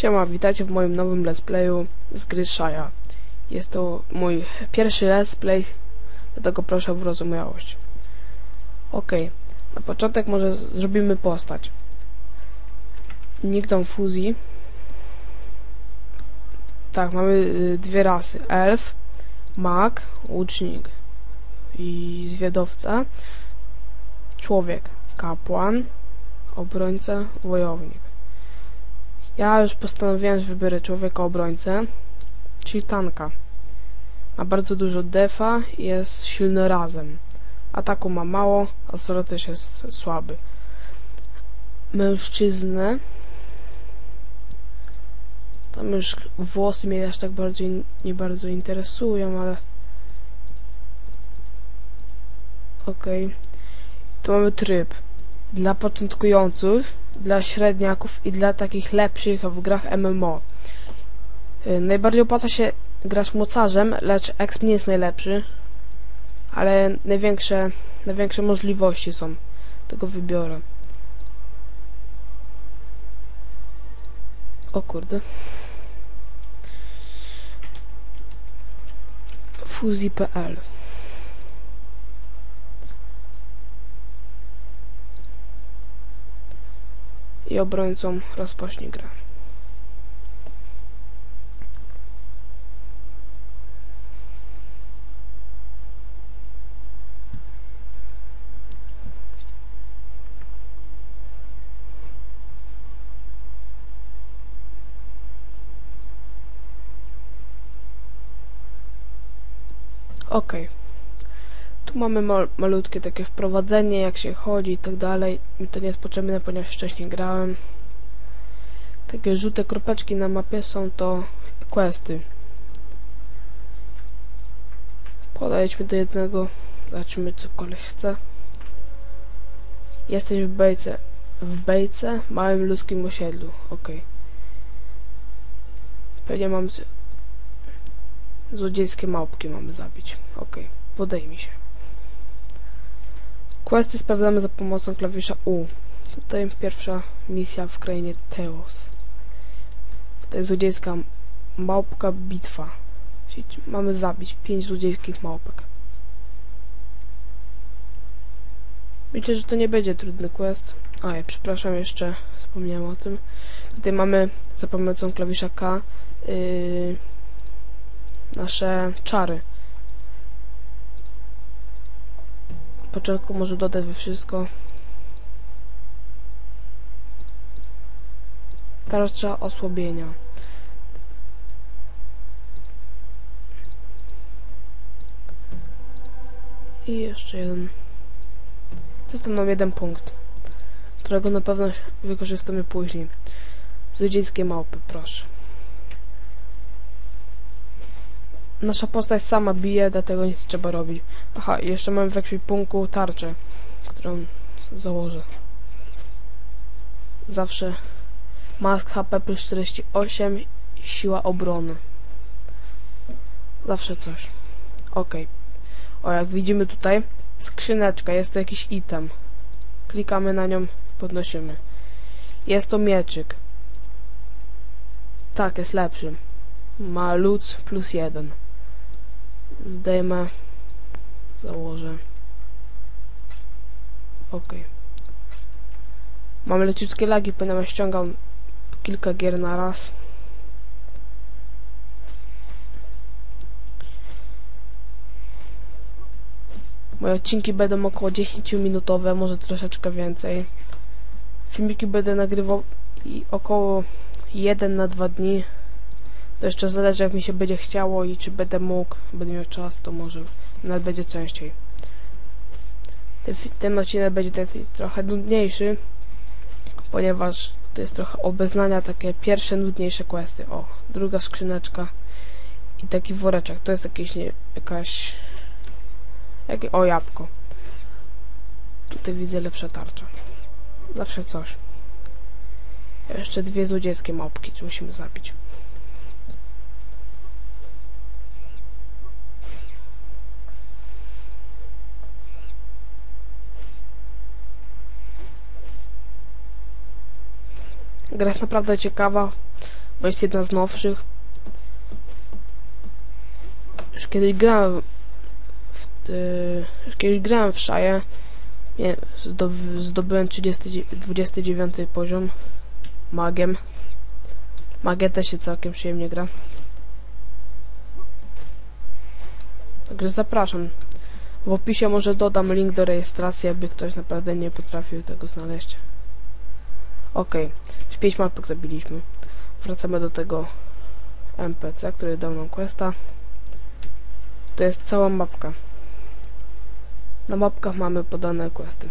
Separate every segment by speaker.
Speaker 1: Siema, witajcie w moim nowym let's playu z gry Shaya. Jest to mój pierwszy let's play, dlatego proszę o wyrozumiałość. Ok, na początek może zrobimy postać. Nigdą fuzji. Tak, mamy y, dwie rasy. Elf, mag, łucznik i zwiadowca. Człowiek, kapłan, obrońca, wojownik. Ja już postanowiłem, że wybiorę człowieka obrońcę, czyli tanka. Ma bardzo dużo defa i jest silny razem. Ataku ma mało, a solo też jest słaby. Mężczyznę. Tam już włosy mnie aż tak bardziej nie bardzo interesują, ale... Okej. Okay. Tu mamy tryb. Dla początkujących dla średniaków i dla takich lepszych w grach MMO. Y, najbardziej opłaca się grać mocarzem, lecz exp nie jest najlepszy, ale największe, największe możliwości są. Tego wybiorę. O kurde. Fuzji.pl obrońcą rozpocznie grę. Ok. Tu mamy mal malutkie takie wprowadzenie, jak się chodzi i tak dalej. Mi to nie jest potrzebne, ponieważ wcześniej grałem. Takie żółte kropeczki na mapie są to questy. Podejdźmy do jednego, zobaczymy co koleś chce. Jesteś w bejce. W bejce, małym ludzkim osiedlu. Ok. Pewnie mam... Złodziejskie małpki mamy zabić. Ok. Podejmij się. Questy sprawdzamy za pomocą klawisza U. Tutaj pierwsza misja w krainie Teos. Tutaj złodziejska małpka bitwa. Czyli mamy zabić pięć złodziejskich małpek. Myślę, że to nie będzie trudny quest. A, ja przepraszam, jeszcze zapomniałem o tym. Tutaj mamy za pomocą klawisza K yy, nasze czary. Początku może dodać we wszystko. Tarcza osłabienia. I jeszcze jeden. Zostaną jeden punkt, którego na pewno wykorzystamy później. Złodziejskie małpy, proszę. Nasza postać sama bije, dlatego nic trzeba robić. Aha, jeszcze mam w ekwipunku tarczę, którą założę. Zawsze mask HP plus 48 i siła obrony. Zawsze coś. Ok. O, jak widzimy tutaj, skrzyneczka, jest to jakiś item. Klikamy na nią, podnosimy. Jest to mieczyk. Tak, jest lepszy. Ma luz plus jeden zdejmę założę. Ok mamy leciutkie lagi ponieważ ściągam kilka gier na raz. Moje odcinki będą około 10 minutowe może troszeczkę więcej. Filmiki będę nagrywał około 1 na 2 dni to jeszcze zależy jak mi się będzie chciało i czy będę mógł, będę miał czas, to może nawet będzie częściej. Ten, ten odcinek będzie taki trochę nudniejszy, ponieważ to jest trochę obeznania, takie pierwsze nudniejsze questy. O, druga skrzyneczka i taki woreczek. To jest jakieś, nie, jakaś... Jakie, o, jabłko. Tutaj widzę lepsza tarcza. Zawsze coś. Jeszcze dwie złodziejskie małpki, musimy zabić. Gra jest naprawdę ciekawa, bo jest jedna z nowszych. Już kiedyś grałem w, y, już kiedyś grałem w zdobyłem 30, 29 poziom magiem. Magię też się całkiem przyjemnie gra. Także zapraszam. W opisie może dodam link do rejestracji, jakby ktoś naprawdę nie potrafił tego znaleźć. Okej, okay. 5 mapek zabiliśmy. Wracamy do tego NPC, który dał nam questa. To jest cała mapka. Na mapkach mamy podane questy.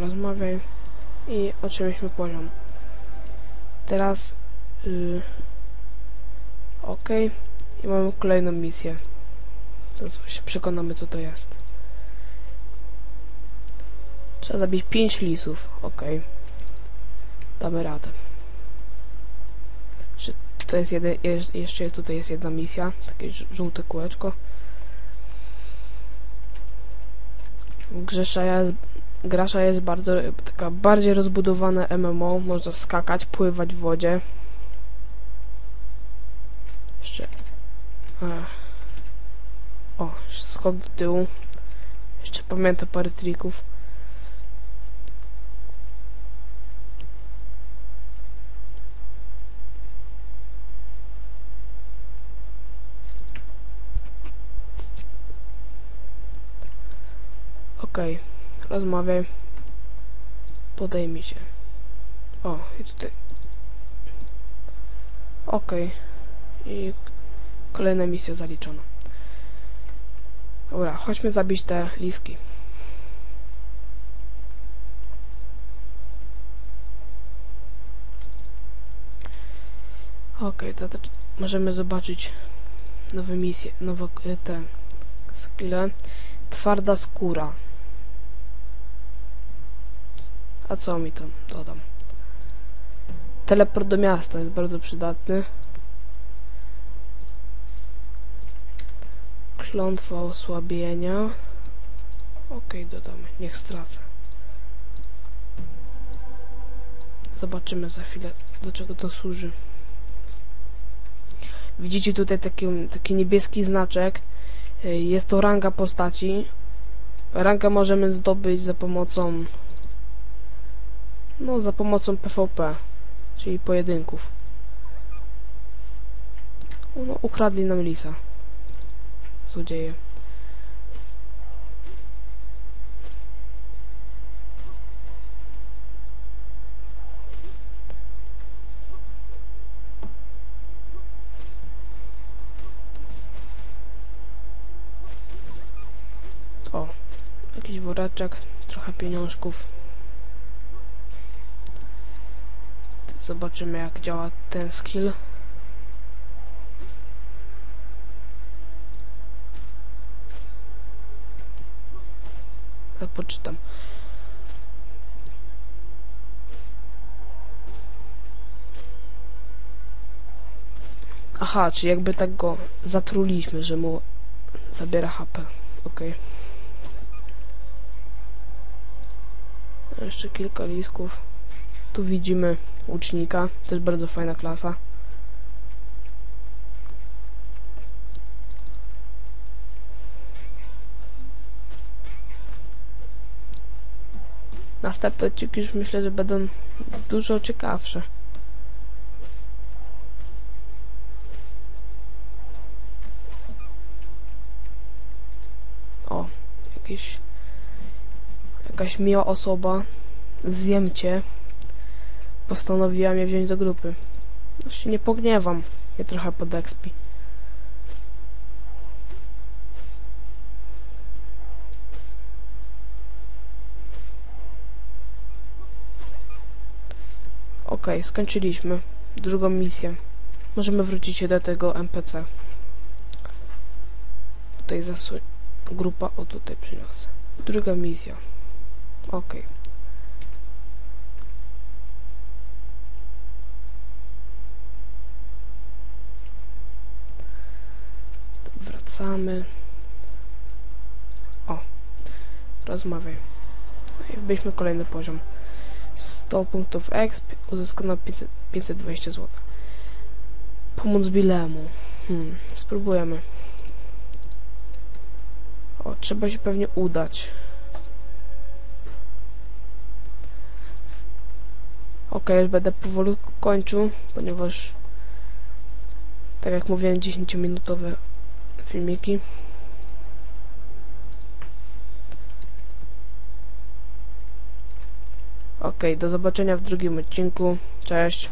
Speaker 1: rozmawiaj i otrzymaliśmy poziom. Teraz yy, ok i mamy kolejną misję. Teraz się przekonamy co to jest. Trzeba zabić 5 lisów. Ok. Damy radę. Jeszcze tutaj jest jeden, jeszcze tutaj jest jedna misja. Takie żółte kółeczko. Grzesza jest Grasza jest bardzo taka bardziej rozbudowane MMO, można skakać, pływać w wodzie. Jeszcze. Ech. O, skok do tyłu. Jeszcze pamiętam parę trików. Okej. Okay rozmawiaj. Podejmij się. O, i tutaj. Okej. Okay. I kolejna misja zaliczona. Dobra, chodźmy zabić te liski. Okej, okay, to, to możemy zobaczyć nowe misje, nowe te skille. Twarda skóra. A co mi tam dodam? Teleport do miasta jest bardzo przydatny. Klątwa osłabienia. Ok, dodamy. Niech stracę. Zobaczymy za chwilę, do czego to służy. Widzicie tutaj taki, taki niebieski znaczek. Jest to ranga postaci. Rangę możemy zdobyć za pomocą no, za pomocą PvP, czyli pojedynków. No, ukradli nam lisa. Złodzieje. Jakiś woreczek, trochę pieniążków. Zobaczymy jak działa ten skill. Zapoczytam. Aha, czy jakby tak go zatruliśmy, że mu zabiera HP. Ok. Jeszcze kilka listków. Tu widzimy łucznika, też bardzo fajna klasa. Następne odcinki już myślę, że będą dużo ciekawsze. O, jakiś jakaś miła osoba zjem cię postanowiłam je wziąć do grupy. No się nie pogniewam. Je trochę pod expi. Okej, skończyliśmy drugą misję. Możemy wrócić się do tego NPC. Tutaj zasłoń... Grupa, o tutaj przyniosę. Druga misja. Okej. Okay. Wracamy. O, rozmawiaj. I wbiliśmy kolejny poziom. 100 punktów exp, uzyskano 500, 520 zł. Pomóc Bilemu. Hmm, spróbujemy. O, trzeba się pewnie udać. Ok, już będę powolutku kończył, ponieważ tak jak mówiłem 10-minutowe filmiki. Ok, do zobaczenia w drugim odcinku. Cześć.